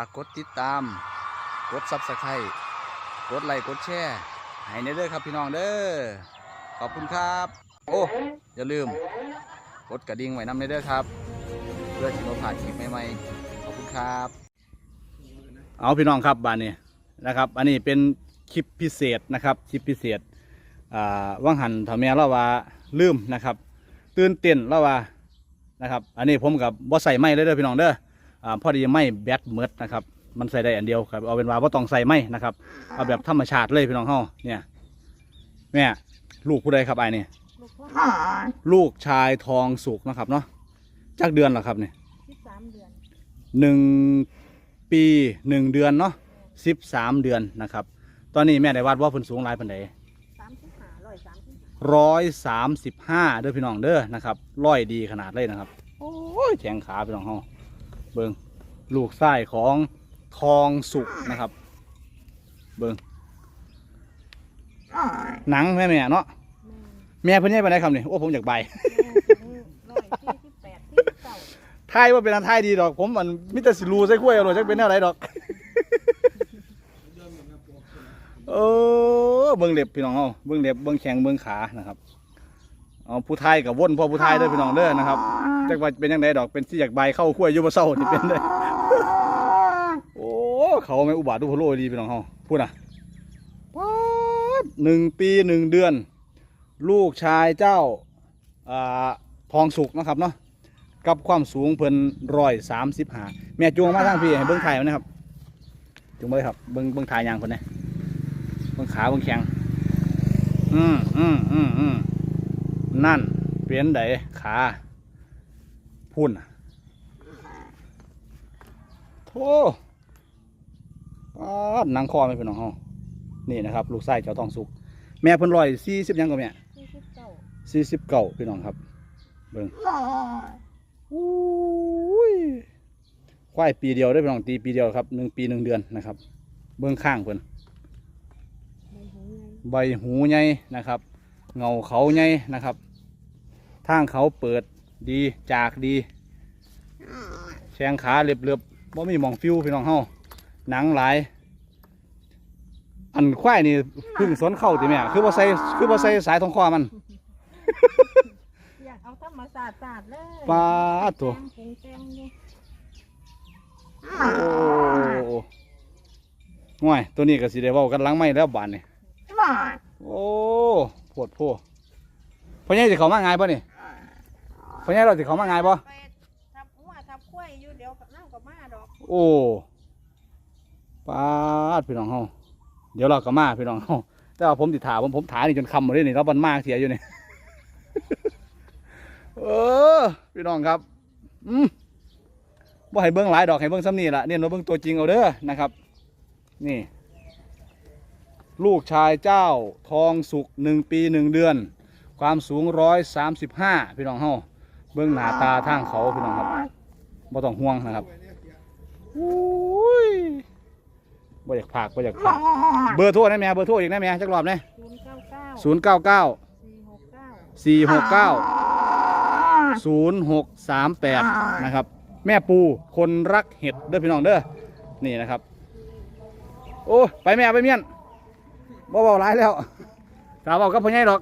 ากกดติดตาม กดซับสไครต์กดไลค์กดแชร์ให้ในเด้อครับพี่น้องเด้อขอบคุณครับ โอ้อย่าลืม กดกระดิ่งไว้นำในเด้อครับ เพื่อที่เราผ่านคลิปใหม่ๆขอบคุณครับ เอาพี่น้องครับบ้านนี้นะครับ อันนี้เป็นคลิปพิเศษนะครับคลิปพิเศษอ่าว่างหันทำแม่เราว่าลืมนะครับ ตื่นเต้นแล้วว่านะครับ อันนี้ผมกับบ่ใส่ไม้เลยเด้อพี่น้องเด้อ อ่าพอดีไม้แบตเมดนะครับ มันใส่ได้อันเดียวครับเอาเป็นว่าบ่ต้องใส่ไม้นะครับเอาแบบธรรมชาติเลยพี่น้องเฮาเนี่ยแม่ลูกผู้ใดครับไอ้นี่ลูกพ่อลูกชายทองสุกนะครับเนาะจักเดือนเหรอครับเนี่ยสิบสามเดือนหนึ่งปีหนึ่งเดือนเนาะสิบสามเดือนนะครับ ตอนนี้แม่ได้วัดว่าเพิ่นสูงหลายปันใดสามสิบห้าร้อยสามสิบห้าร้อยสามสิบห้าเด้อพี่น้องเด้อนะครับร้อยดีขนาดเลยนะครับ โอ้ยแขงขาพี่น้องเฮา เบิงลูกไส้ของทองสุกนะครับ เบิงหนังแม่แม่เนาะแม่แม่เพิ่นใหญ่ปานใดครับนี่โอ้ผมอยากใบแม่สูงร้อยสี่สิบแปดสี่สิบเก้าทายว่าเป็นอันทายดีดอก ผมมันมิตรสิรูใส่กล้วยเอาเลยจักเป็นแนวไหนดอกเออเบิ้งเล็บพี่น้องเฮาเบิ้งเล็บเบิ้งแข้งเบิ้งขานะครับเอาผู้ไทยกับว่นพ่อผู้ไทยเด้อพี่น้องเด้อนะครับ จักว่าเป็นยังไงดอกเป็นที่อยากใบเข้าขั้วอยุบเศร้านี่เป็นเลยโอ้เขาไม่อุบาทดูพะโลดีพี่น้องเฮาพูดนะป๊าดหนึ่งปีหนึ่งเดือน ลูกชายเจ้าอ่าทองสุกนะครับเนาะกับความสูงเพิ่นร้อยสามสิบห้าแม่จูงมาทางพี่ให้เบิ้งถ่ายมันนะครับจูงมาเลยครับเบิ้งเบิ้งถ่ายยางคนนี้เบิ่งขาเบิ่งแข้งอืมอืมอืมอืมนั่นเปลี่ยนไดขา พุ่นน่ะโธ่หนังคอไม่เป็นของเฮานี่นะครับ ลูกไส้เจ้าทองสุก แม่เพิ่นร้อยสี่สิบยังกับแม่สี่สิบเก้าสี่สิบเก้าพี่น้องครับ เบิ่งอุ้ยควายปีเดียวได้พี่น้องตีปีเดียวครับหนึ่งปีหนึ่งเดือนนะครับ เบิ่งข้างเพิ่นใบหูไงใบหูใหญ่นะครับ เงาเขาใหญ่นะครับ ทางเขาเปิด ดีจากดีแชงขาเรียบเรียบๆบ่มีหมองฟิวพี่น้องเฮาหนังหลาย อันควายนี่เพึ่งสวนเข้าติแม่คือบ่ใส่คือบ่ใส่สายทองคอมันอยากเอาธรรมศาสตร์ศาสตร์เลยปาดตัวแต้มผงแต้มอยู่โอ้ง่วยตัวนี้ก็สิได้เว้ากันหลังไม่แล้วบานนี่โอ้ปวดโพพ่อใหญ่สิเขามาง่ายป่ะนี่ พ่อใหญ่เราสิเขามาง่ายป่ะไปทับหัวทับข้วยอยู่เดี๋ยวกับน้ำกับมาดอกโอ้ปาดพี่น้องเฮาเดี๋ยวเราก็มาพี่น้องเฮาแต่ว่าผมติดถามผมผมถามนี่จนคำหมดเลยนี่แล้วบันมากเสียอยู่นี่ เออพี่น้องครับ อืมบ่ให้เบิ้งหลายดอกให้เบิ้งซ้ำนี่ละเนี่ยเราเบิ้งตัวจริงเอาเด้อนะครับ นี่ ลูกชายเจ้าทองสุกหนึ่งปีหนึ่งเดือน ความสูงร้อยสามสิบห้าพี่น้องเฮา เบิ้งหน้าตาทางเขาพี่น้องครับบ่ต้องห่วงนะครับอุ้ยบ่อยากผากบ่อยากผากเบอร์โทรนะแม่เบอร์โทรอีกนะแม่จักรอบนะศูนย์เก้าเก้าศูนย์เก้าเก้าสี่หกเก้าสี่หกเก้าศูนย์หกสามแปดนะครับ แม่ปูคนรักเห็ดเด้อพี่น้องเด้อนี่นะครับ โอ้ไปแม่ไปเมียนบ่เบาหลายแล้วกล่าวบอกกับพ่อใหญ่ดอก